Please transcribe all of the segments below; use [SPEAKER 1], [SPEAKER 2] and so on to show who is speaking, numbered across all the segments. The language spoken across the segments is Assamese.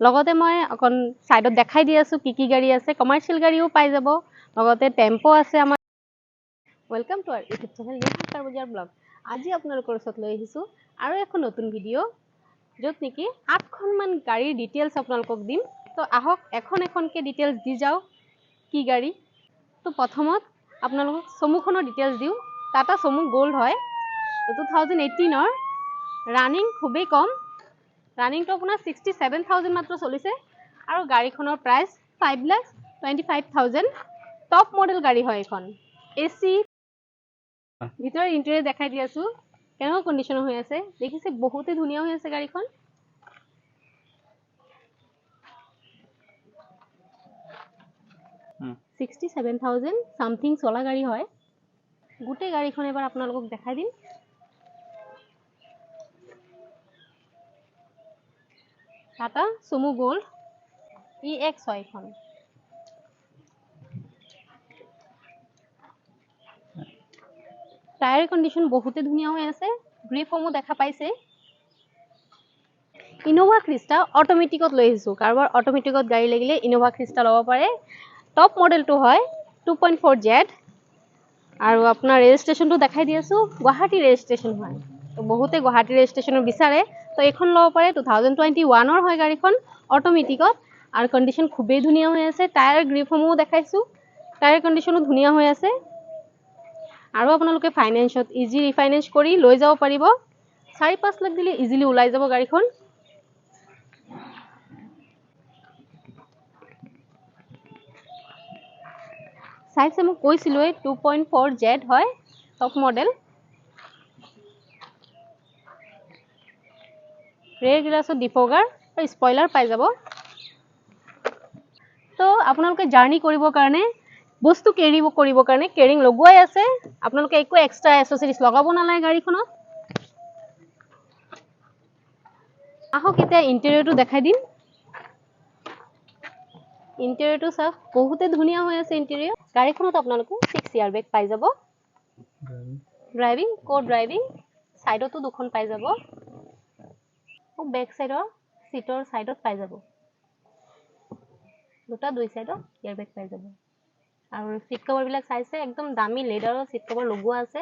[SPEAKER 1] লগতে মই অকণ ছাইডত দেখাই দি আছোঁ কি কি গাড়ী আছে। কমাৰ্চিয়েল গাড়ীও পাই যাব। লগতে টেম্প' আছে আমাৰ। Welcome to our YouTube channel বজাৰ ব্লগ আজি আপোনালোকৰ ওচৰত লৈ আহিছোঁ আৰু এখন নতুন ভিডিঅ' য'ত নেকি আঠখনমান গাড়ীৰ ডিটেইলছ আপোনালোকক দিম। তো আহক এখন এখনকৈ ডিটেইলছ দি যাওঁ কি গাড়ী। তো প্ৰথমত আপোনালোকক চমুখনৰ ডিটেইলছ দিওঁ। টাটা চমু গ'ল্ড হয়। টু থাউজেণ্ড এইটিনৰ ৰানিং খুবেই কম। ৰানিংটো আপোনাৰ ছিক্সটি ছেভেন থাউজেণ্ড মাত্ৰ চলিছে। আৰু গাড়ীখনৰ price five lakh twenty five thousand top model গাড়ী হয় এইখন। এ চি ভিতৰৰ ইণ্টেৰিয়ৰ দেখাই দি আছোঁ। কেনেকুৱা কণ্ডিশ্যনৰ হৈ আছে? দেখিছে বহুতেই ধুনীয়া হৈ আছে গাড়ীখন। ছিক্সটি ছেভেন থাউজেণ্ড ছামথিং চলা গাড়ী হয়। গোটেই গাড়ীখন এবাৰ আপোনালোকক দেখাই দিম। টাটা চুমু গ'ল্ড ই এক্স হয় টায়াৰ কণ্ডিশ্যন বহুতে ধুনীয়া হৈ আছে গ্ৰিপসমূহ দেখা পাইছে। ইন'ভা খ্ৰীষ্টা অট'মেটিকত লৈ কাৰোবাৰ অট'মেটিকত গাড়ী লাগিলে ইন'ভা ল'ব পাৰে। টপ মডেলটো হয় টু পইণ্ট ফ'ৰ জেড আৰু আপোনাৰ ৰেজিষ্ট্ৰেশ্যনটো দেখাই দি আছোঁ গুৱাহাটী ৰেজিষ্ট্ৰেশ্যন হয়। বহুতে গুৱাহাটী ৰেজিষ্ট্ৰেশ্যনৰ বিচাৰে। তো এইখন ল'ব পাৰে টু থাউজেণ্ড টুৱেণ্টি ওৱানৰ হয় গাড়ীখন অট'মেটিকত আৰু কণ্ডিশ্যন খুবেই ধুনীয়া হৈ আছে টায়াৰ গ্ৰিপসমূহো দেখাইছোঁ। টায়াৰ কণ্ডিশ্যনো ধুনীয়া হৈ আছে। আৰু আপোনালোকে ফাইনেন্সত ইজি লৈ যাব পাৰিব। চাৰি পাঁচ লাখ দিলে ইজিলি ওলাই যাব গাড়ীখন। চাইছে মোক কৈছিলোঁৱেই টু পইণ্ট ফ'ৰ জেড হয় টপ মডেল ৰেৰ গ্লাছত ডিফগাৰ আৰু স্পইলাৰ পাই যাব। তো আপোনালোকে জাৰ্ণি কৰিবৰ কাৰণে বস্তু কেৰি কৰিবৰ কাৰণে কেৰিং লগোৱাই আছে। আপোনালোকে একো এক্সট্ৰা এচেচৰিজ লগাব নালাগে গাড়ীখনত। আহক এতিয়া ইণ্টেৰিয়ৰটো দেখাই দিম। ইণ্টেৰিয়ৰটো চাওক বহুতে ধুনীয়া হৈ আছে ইণ্টেৰিয়ৰ গাড়ীখনত আপোনালোকে ছিক্স ইয়াৰ বেগ পাই যাব। ড্ৰাইভিং কো ড্ৰাইভিং ছাইডতো দুখন পাই যাব। বেক ছাইডৰ চিটৰ ছাইডত পাই যাব। দুটা দুই ছাইডত ইয়াৰ বেগ পাই যাব। আৰু চিট কভাৰবিলাক চাইছে একদম দামী লেডাৰৰ চিট কভাৰ লগোৱা আছে।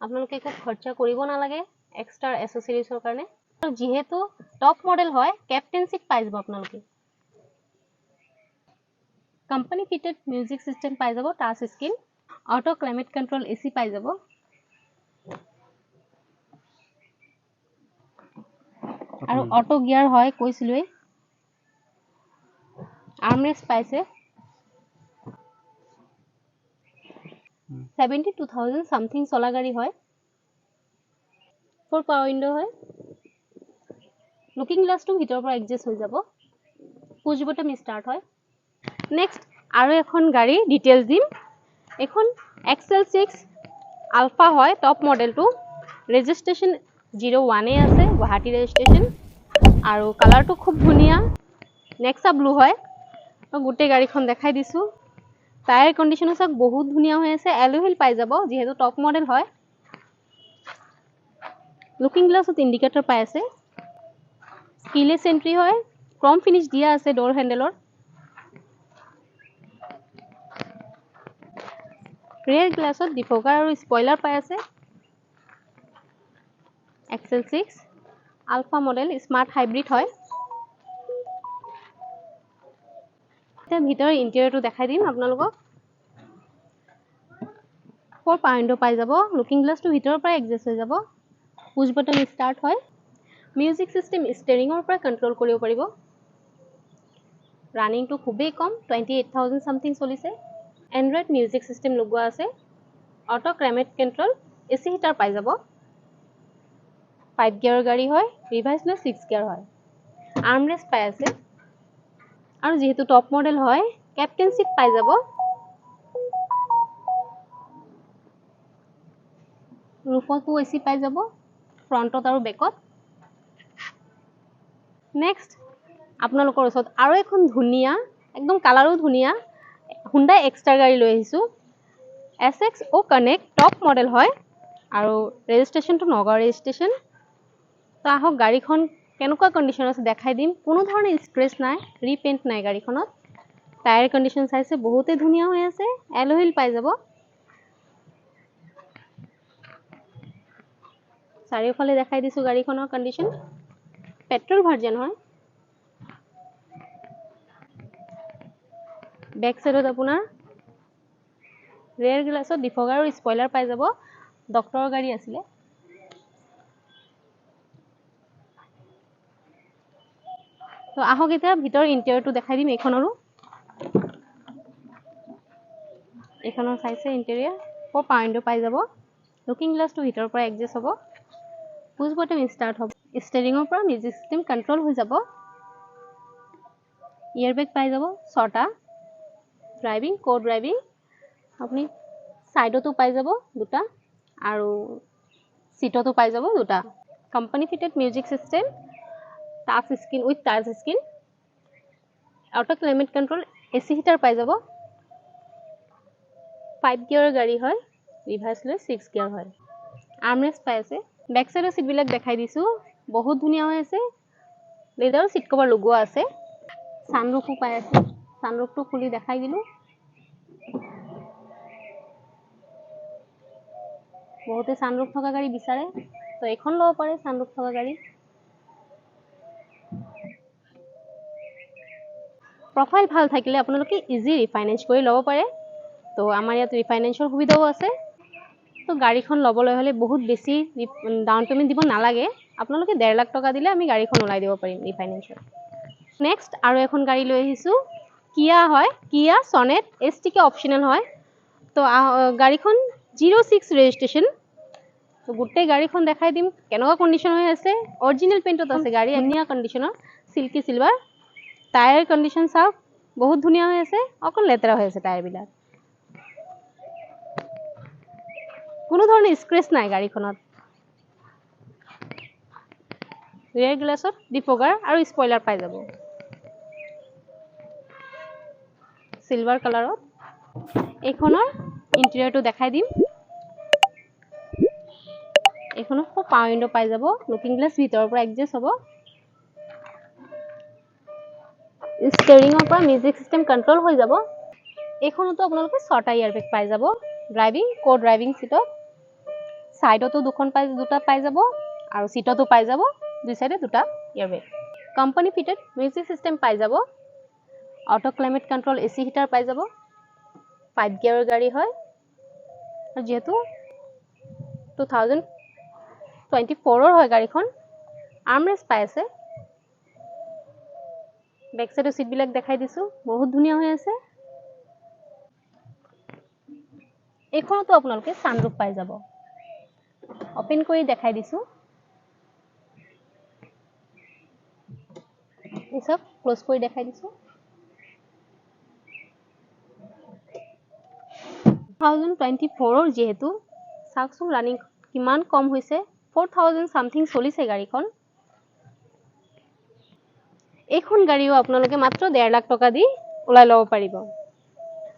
[SPEAKER 1] আপোনালোকে একো খৰচা কৰিব নালাগে এক্সট্ৰা এচেচৰিজৰ কাৰণে। আৰু যিহেতু টপ মডেল হয় কেপ্টেইন চিট পাই যাব আপোনালোকে। কোম্পানী ফিটেড মিউজিক চিষ্টেম পাই যাব touch screen auto climate control A C পাই যাব। আৰু অটো গিয়াৰ হয় কৈছিলোৱেই। আৰ্মৰেষ্ট পাইছে। ছেভেণ্টি টু থাউজেণ্ড ছামথিং চলা গাড়ী হয়। ফ'ৰ পাৱাৰ উইণ্ড' হয়। লুকিং গ্লাছটো ভিতৰৰ পৰা এডজাষ্ট হৈ যাব। পুজ বটম ষ্টাৰ্ট হয়। নেক্সট আৰু এখন গাড়ী ডিটেইলছ দিম। এইখন এক্সেল ছিক্স আলফা হয় টপ মডেলটো ৰেজিষ্ট্ৰেশ্যন জিৰ' ওৱানেই আছে, গুৱাহাটী ৰেজিষ্ট্ৰেশ্যন আৰু কালাৰটো খুব ধুনীয়া। নেক্সা ব্লু হয়। মই গোটেই গাড়ীখন দেখাই দিছোঁ। টায়াৰ কণ্ডিশ্যনো চাওক, বহুত ধুনীয়া হৈ আছে। এলোহিল পাই যাব, যিহেতু টপ মডেল হয়। লুকিং গ্লাছত ইণ্ডিকেটৰ পাই আছে। স্কিলেছ এণ্ট্ৰি হয়। ক্ৰম ফিনিছ দিয়া আছে ড'ৰ হেণ্ডেলৰ ৰেৰ গ্লাছত ডিফগাৰ আৰু স্পইলাৰ পাই আছে। XL six. Alpha model smart hybrid হয়। এতিয়া ভিতৰৰ ইণ্টেৰিয়ৰটো দেখাই দিম আপোনালোকক। ফ'ৰ পাউণ্ডো পাই যাব। লুকিং গ্লাছটো ভিতৰৰ পৰা এডজাষ্ট হৈ যাব। পুজ বটন ষ্টাৰ্ট হয়। মিউজিক চিষ্টেম ষ্টেৰিঙৰ পৰা কণ্ট্ৰল কৰিব পাৰিব। ৰানিংটো খুবেই কম টুৱেণ্টি এইট থাউজেণ্ড ছামথিং চলিছে। এণ্ড্ৰইড মিউজিক চিষ্টেম লগোৱা আছে। Auto climate control A C heater পাই যাব। ফাইভ গিয়াৰৰ গাড়ী হয় ৰিভাইজ লৈ ছিক্স গিয়াৰ হয়। আৰ্মৰেষ্ট পাই আছে। আৰু যিহেতু টপ মডেল হয় চিট পাই যাব। ৰূপতো এ চি পাই যাব ফ্ৰণ্টত আৰু বেকত নেক্সট আপোনালোকৰ ওচৰত আৰু এখন ধুনীয়া একদম কালাৰো ধুনীয়া হুণ্ডাই এক্সট্ৰা গাড়ী লৈ আহিছোঁ। S X O' connect top model হয়। আৰু ৰেজিষ্ট্ৰেশ্যনটো নগাঁও ৰেজিষ্ট্ৰেশ্যন তো আহক গাড়ীখন কেনেকুৱা কণ্ডিশ্যন আছে দেখাই দিম। কোনো ধৰণৰ স্ক্ৰেচ নাই ৰিপেইণ্ট নাই গাড়ীখনত। টায়াৰ কণ্ডিশ্যন চাইছে বহুতেই ধুনীয়া হৈ আছে এলহিল পাই যাব। চাৰিওফালে দেখাই দিছোঁ গাড়ীখনৰ কণ্ডিশ্যন পেট্ৰল ভাৰ্জন হয়। বেক চাইডত আপোনাৰ ৰেয়াৰ গ্লাছত ডিফগাৰ আৰু স্পইলাৰ পাই যাব। ডক্টৰৰ গাড়ী আছিলে। তো আহক এতিয়া ভিতৰৰ ইণ্টেৰিয়ৰটো দেখাই দিম এইখনৰো। এইখনৰ চাইছে ইণ্টেৰিয়ৰ ফ'ৰ পাউণ্ডো পাই যাব? লুকিং গ্লাছটো ভিতৰৰ পৰা এডজাষ্ট হ'ব। পুজ বটম ষ্টাৰ্ট হ'ব। ষ্টেৰিঙৰ পৰা মিউজিক চিষ্টেম কণ্ট্ৰল হৈ যাব। ইয়েৰ বেগ পাই যাব ছটা। ড্ৰাইভিং ক' ড্ৰাইভিং আপুনি ছাইডতো পাই যাব দুটা আৰু চিটতো পাই যাব দুটা। Company fitted music system touch screen with touch out climate control A C heater পাই যাব। ফাইভ গিয়াৰৰ গাড়ী হয় ৰিভাৰ্চ লৈ ছিক্স গিয়াৰ হয়। আৰ্মৰেষ্ট পাই আছে। বেক চাইডৰ চিটবিলাক দেখাই দিছোঁ। বহুত ধুনীয়া হৈ আছে। লেডাৰৰ চিট কভাৰ লগোৱা আছে। ছানৰুফো পাই আছে। ছানৰুফটো খুলি দেখাই দিলোঁ। বহুতে ছানৰুফ থকা গাড়ী বিচাৰে। তো এইখন ল'ব পাৰে ছানৰুফ থকা গাড়ী। প্ৰফাইল ভাল থাকিলে আপোনালোকে ইজি ৰিফাইনেন্স কৰি ল'ব পাৰে। তো আমাৰ ইয়াত ৰিফাইনেন্সৰ সুবিধাও আছে। তো গাড়ীখন ল'বলৈ হ'লে বহুত বেছি ডাউন পে'মেণ্ট দিব নালাগে। আপোনালোকে ডেৰ লাখ টকা দিলে আমি গাড়ীখন ওলাই দিব পাৰিম ৰিফাইনেন্সত নেক্সট আৰু এখন গাড়ী লৈ আহিছোঁ। কিয়া হয়। Kia Sonet S T K optional হয়। তো গাড়ীখন জিৰ' ছিক্স ৰেজিষ্ট্ৰেশ্যন তো গোটেই গাড়ীখন দেখাই দিম। কেনেকুৱা কণ্ডিশ্যন হৈ আছে? অৰিজিনেল পেইণ্টত আছে গাড়ী ধুনীয়া কণ্ডিশ্যনৰ চিল্কি চিলভাৰ টায়াৰ কণ্ডিশ্যন চাওক বহুত ধুনীয়া হৈ আছে অকল লেতেৰা হৈ আছে টায়াৰবিলাক কোনো ধৰণৰ স্ক্ৰেচ নাই গাড়ীখনত ৰেয়াৰ গ্লাছত ডিফগাৰ আৰু স্পইলাৰ পাই যাব চিলভাৰ কালাৰত এইখনৰ ইণ্টেৰিয়ৰটো দেখাই দিম এইখনত খুব পাৱাৰ উইণ্ড' পাই যাব লুকিং গ্লাছ ভিতৰৰ পৰা এডজাষ্ট হ'ব ষ্টেৰিঙৰ পৰা মিউজিক চিষ্টেম কণ্ট্ৰল হৈ যাব। এইখনতো আপোনালোকে ছটা ইয়াৰ বেগ পাই যাব। ড্ৰাইভিং ক' ড্ৰাইভিং চিটত ছাইডতো দুখন পাই, দুটা পাই যাব। আৰু চিটতো পাই যাব। দুই চাইডে দুটা airbag company fitted music system পাই যাব। Auto climate control A C heater পাই যাব। ফাইভ গিয়াৰৰ গাড়ী হয়। আৰু যিহেতু টু থাউজেণ্ড টুৱেণ্টি ফ'ৰৰ হয় গাড়ীখন আৰ্মৰেষ্ট পাই আছে। বেক চাইডৰ চিটবিলাক দেখাই দিছোঁ। বহুত ধুনীয়া হৈ আছে। এইখনতো আপোনালোকে ছানৰুফ পাই যাব। অপেন কৰি দেখাই দিছোঁ। এই চাওক ক্ল'জ কৰি দেখাই দিছোঁ। থাউজেণ্ড টুৱেণ্টি ফ'ৰৰ যিহেতু চাওকচোন ৰানিং কিমান কম হৈছে। ফ'ৰ থাউজেণ্ড ছামথিং চলিছে গাড়ীখন। এইখন গাড়ীও আপোনালোকে মাত্ৰ ডেৰ লাখ টকা দি ওলাই ল'ব পাৰিব।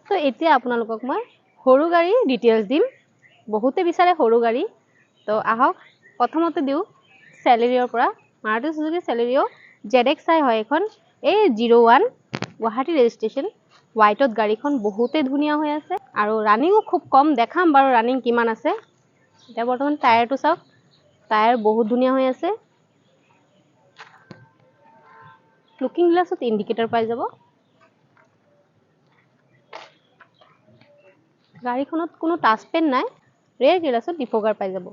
[SPEAKER 1] তো এতিয়া আপোনালোকক মই সৰু গাড়ীৰ ডিটেইলছ দিম। বহুতে বিচাৰে সৰু গাড়ী। তো আহক প্ৰথমতে দিওঁ চেলেৰিয়ৰ পৰা। Maruti Suzuki Celerio Z X I হয় এখন এই জিৰ' ওৱান গুৱাহাটী ৰেজিষ্ট্ৰেশ্যন হোৱাইটত গাড়ীখন বহুতেই ধুনীয়া হৈ আছে। আৰু ৰানিঙো খুব কম। দেখাম বাৰু ৰানিং কিমান আছে। এতিয়া বৰ্তমান টায়াৰটো চাওক। টায়াৰ বহুত ধুনীয়া হৈ আছে। লুকিং গ্লাছত ইণ্ডিকেটৰ পাই যাব। গাড়ীখনত কোনো টাচ পেন নাই ৰেয়াৰ গ্লাছত ডিফগাৰ পাই যাব।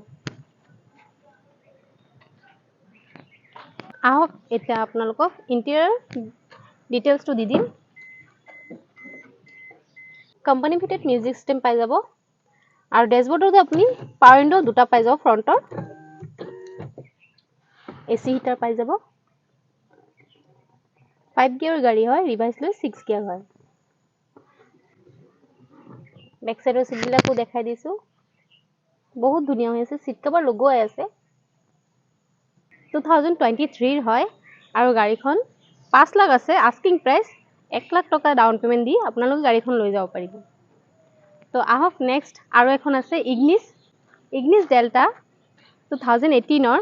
[SPEAKER 1] আহক এতিয়া আপোনালোকক ইণ্টেৰিয়ৰ ডিটেইলছটো দি দিম। কোম্পানী ফিটেড মিউজিক চিষ্টেম পাই যাব। আৰু ডেছবৰ্ডতো আপুনি পাৱাৰ উইণ্ড' দুটা পাই যাব ফ্ৰণ্টৰ এ চি হিটাৰ পাই যাব। ফাইভ গিয়াৰ গাড়ী হয় ৰিভাইজ লৈ ছিক্স গিয়াৰ হয় বেক চাইডৰ চিটবিলাকো দেখাই দিছোঁ বহুত ধুনীয়া হৈ আছে চিট কভাৰ লগোৱাই আছে টু থাউজেণ্ড টুৱেণ্টি থ্ৰীৰ হয় আৰু গাড়ীখন পাঁচ লাখ আছে আস্কিং প্ৰাইচ এক লাখ টকা ডাউন পে'মেণ্ট দি আপোনালোকে গাড়ীখন লৈ যাব পাৰিব তো আহক নেক্সট আৰু এখন আছে Ignis Ignis Delta two thousand এইটিনৰ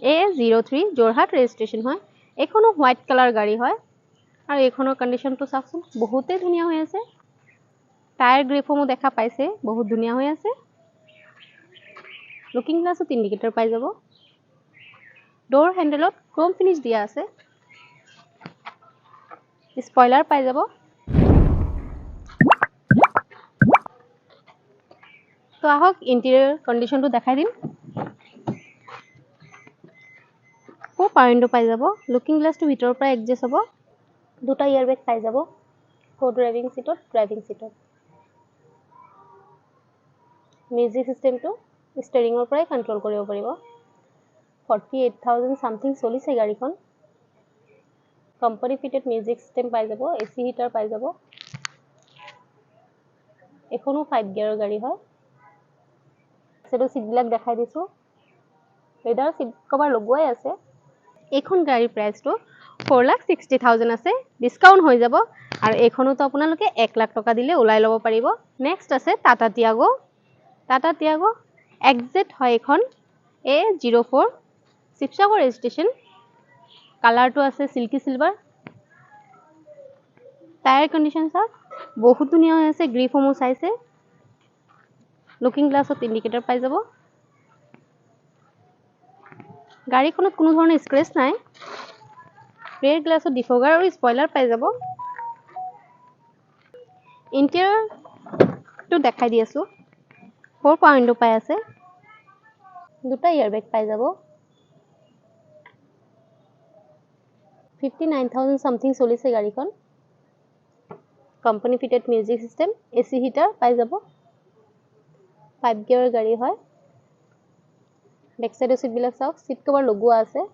[SPEAKER 1] A zero' three Jorhat registration হয় এইখনো হোৱাইট কালাৰ গাড়ী হয় আৰু এইখনৰ কণ্ডিশ্যনটো চাওকচোন বহুতেই ধুনীয়া হৈ আছে। টায়াৰ গ্ৰিপসমূহ দেখা পাইছে বহুত ধুনীয়া হৈ আছে। লুকিং গ্লাছত ইণ্ডিকেটৰ পাই যাব। ড'ৰ হেণ্ডেলত ক্ৰ'ম ফিনিছ দিয়া আছে। স্পইলাৰ পাই যাব। তো আহক ইণ্টেৰিয়ৰ কণ্ডিশ্যনটো দেখাই দিম। আকৌ পাৰ পাই যাব। লুকিং গ্লাছটো ভিতৰৰ পৰা এডজাষ্ট হ'ব। দুটা ইয়াৰ বেগ পাই যাব। কো ড্ৰাইভিং ছিটত ড্ৰাইভিং ছিটত মিউজিক ছিষ্টেমটো ষ্টেৰিঙৰ পৰাই কণ্ট্ৰল কৰিব পাৰিব। ফৰ্টি এইট থাউজেণ্ড ছামথিং চলিছে গাড়ীখন। কোম্পানী ফিটেড মিউজিক ছিষ্টেম পাই যাব এ চি হিটাৰ পাই যাব। এইখনো ফাইভ গিয়াৰৰ গাড়ী হয়। সেইটো ছিটবিলাক দেখাই দিছোঁ। লেডাৰ ছিট কভাৰ লগোৱাই আছে। এইখন গাড়ীৰ প্ৰাইচটো ফ'ৰ লাখ ছিক্সটি থাউজেণ্ড আছে ডিছকাউণ্ট হৈ যাব। আৰু এইখনোতো আপোনালোকে এক লাখ টকা দিলে ওলাই ল'ব পাৰিব। নেক্সট আছে টাটা টিয়াগো টাটা টিয়াগো একজেট হয় এইখন। A zero' four Sivasagar registration. কালাৰটো আছে চিল্কি চিলভাৰ টায়াৰ কণ্ডিশ্যন চাওক, বহুত ধুনীয়া হৈ আছে গ্ৰিপসমূহ চাইছে। লুকিং গ্লাছত ইণ্ডিকেটৰ পাই যাব। গাড়ীখনত কোনো ধৰণৰ স্ক্ৰেচ নাই। ৰেৰ গ্লাছত ডিফগাৰ আৰু স্পইলাৰ পাই যাব। ইণ্টেৰিয়ৰটো দেখাই দি আছোঁ। ফ'ৰ পইণ্টটো পাই আছে? দুটা ইয়াৰ বেগ পাই যাব। ফিফটি নাইন থাউজেণ্ড ছামথিং চলিছে গাড়ীখন। Company fitted music system A C heater পাই যাব। ফাইভ গিয়াৰৰ গাড়ী হয়। বেক চাইডৰ ছিটবিলাক চাওক ছিট কভাৰ লগোৱা আছে।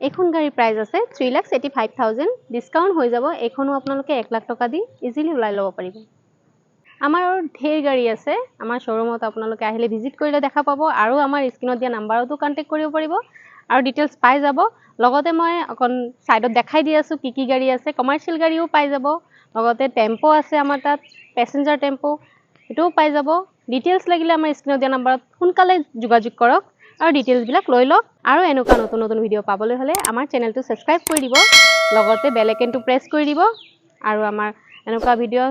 [SPEAKER 1] এইখন গাড়ীৰ প্ৰাইচ আছে three lakh eighty five thousand discount হৈ যাব এইখনো আপোনালোকে এক লাখ টকা দি ইজিলি ওলাই ল'ব পাৰিব। আমাৰ আৰু ঢেৰ গাড়ী আছে আমাৰ শ্ব'ৰুমত আপোনালোকে আহিলে ভিজিট কৰিলে দেখা পাব আৰু আমাৰ স্ক্ৰীণত দিয়া নাম্বাৰতো কণ্টেক্ট কৰিব পাৰিব আৰু ডিটেইলছ পাই যাব। লগতে মই অকণ ছাইডত দেখাই দি আছোঁ কি কি গাড়ী আছে কমাৰ্চিয়েল গাড়ীও পাই যাব। লগতে টেম্প' আছে আমাৰ তাত পেচেঞ্জাৰ টেম্প' সেইটোও পাই যাব। ডিটেইলছ লাগিলে আমাৰ স্ক্ৰীণত দিয়া নাম্বাৰত সোনকালে যোগাযোগ কৰক। আৰু ডিটেইলছবিলাক লৈ লওক। আৰু এনেকুৱা নতুন নতুন ভিডিঅ' পাবলৈ হ'লে আমাৰ চেনেলটো ছাবস্ক্ৰাইব কৰি দিব, লগতে বেল আইকনটো প্ৰেছ কৰি দিব, আৰু আমাৰ এনেকুৱা ভিডিঅ'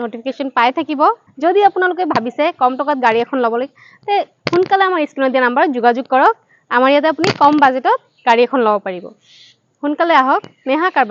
[SPEAKER 1] নটিফিকেশ্যন পাই থাকিব। যদি আপোনালোকে ভাবিছে কম টকাত গাড়ী এখন ল'বলৈ, তে সোনকালে আমাৰ স্ক্ৰীণত দিয়া নাম্বাৰত যোগাযোগ কৰক। আমাৰ ইয়াতে আপুনি কম বাজেটত গাড়ী এখন ল'ব পাৰিব। সোনকালে আহক নেহা কাৰ